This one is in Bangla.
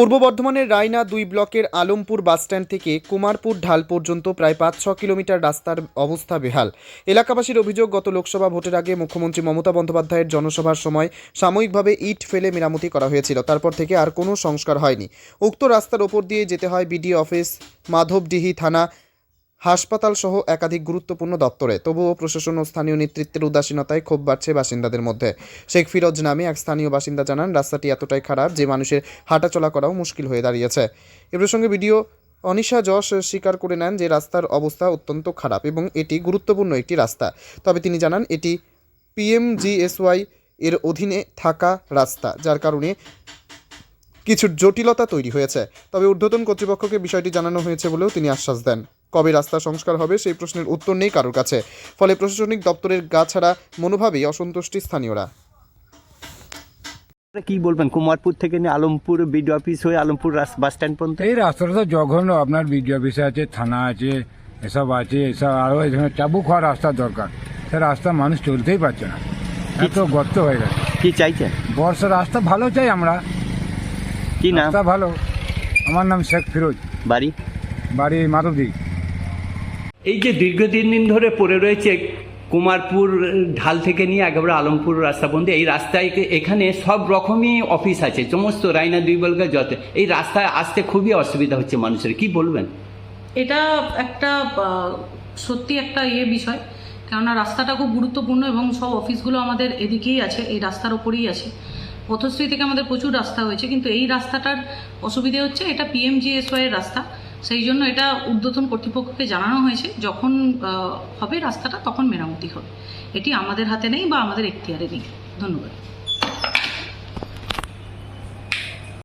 পূর্ব বর্ধমানের রায়না দুই ব্লকের আলমপুর বাসস্ট্যান্ড থেকে কুমারপুর ঢাল পর্যন্ত প্রায় পাঁচ ছ কিলোমিটার রাস্তার অবস্থা বেহাল। এলাকাবাসীর অভিযোগ, গত লোকসভা ভোটের আগে মুখ্যমন্ত্রী মমতা বন্দ্যোপাধ্যায়ের জনসভার সময় সাময়িকভাবে ইট ফেলে মেরামতি করা হয়েছিল, তারপর থেকে আর কোনো সংস্কার হয়নি। উক্ত রাস্তার ওপর দিয়ে যেতে হয় বিডি অফিস, মাধবডিহি থানা হাসপাতাল সহ একাধিক গুরুত্বপূর্ণ দপ্তরে, তবুও প্রশাসন ও স্থানীয় নেতৃত্বের উদাসীনতায় ক্ষোভ বাড়ছে বাসিন্দাদের মধ্যে। শেখ ফিরোজ নামে এক স্থানীয় বাসিন্দা জানান, রাস্তাটি এতটাই খারাপ যে মানুষের হাঁটাচলা করাও মুশকিল হয়ে দাঁড়িয়েছে। এ প্রসঙ্গে ভিডিও অনিশা যশ স্বীকার করে নেন যে রাস্তার অবস্থা অত্যন্ত খারাপ এবং এটি গুরুত্বপূর্ণ একটি রাস্তা। তবে তিনি জানান, এটি পিএমজিএসওয়াই এর অধীনে থাকা রাস্তা, যার কারণে কিছু জটিলতা তৈরি হয়েছে। তবে ঊর্ধ্বতন কর্তৃপক্ষকে বিষয়টি জানানো হয়েছে বলেও তিনি আশ্বাস দেন। কবে রাস্তা সংস্কার হবে সেই প্রশ্নের উত্তর নেই কারোর কাছে। ফলে প্রশাসনিক দপ্তরের গা ছাড়া মনোভাবেই অসন্তুষ্টি স্থানীয়রা। আপনারা কি বলবেন? কুমারপুর থেকে নিয়ে আলমপুর বিডিও অফিস হয়ে আলমপুর রাস- বাস স্ট্যান্ড পর্যন্ত? এই রাস্তাটা তো জঘন্য। আপনার বিডিও অফিসে আছে থানা আছে এসব আছে এসব আরও এখানে চাবুক হওয়ার রাস্তা দরকার। সে রাস্তা মানুষ চলতেই পারছে না। এত গর্ত হয়ে গেছে। কি চাইছেন? বর্ষা রাস্তা ভালো চাই আমরা। কি নাম? রাস্তা ভালো। আমার নাম শেখ ফিরোজ। বাড়ি? বাড়ি মাধবদী। এই যে দীর্ঘদিন দিন ধরে পড়ে রয়েছে কুমারপুর ঢাল থেকে নিয়ে একেবারে আলমপুর রাস্তা পর্যন্ত এই রাস্তায় এখানে সব রকমই অফিস আছে? সমস্ত রায়না দুই বলকা যত এই রাস্তায় আসতে খুবই অসুবিধা হচ্ছে মানুষের, কি বলবেন? এটা একটা সত্যি একটা ইয়ে বিষয়, কেননা রাস্তাটা খুব গুরুত্বপূর্ণ এবং সব অফিসগুলো আমাদের এদিকেই আছে, এই রাস্তার ওপরেই আছে। পথশ্রী থেকে আমাদের প্রচুর রাস্তা হয়েছে, কিন্তু এই রাস্তাটার অসুবিধে হচ্ছে এটা পিএমজিএসওয়াই এর রাস্তা। সেই জন্য এটা ঊর্ধ্বতন কর্তৃপক্ষকে জানানো হয়েছে, যখন হবে রাস্তাটা, তখন মেরামতি হবে। এটি আমাদের হাতে নেই বা আমাদের এখতিয়ারে নেই। ধন্যবাদ।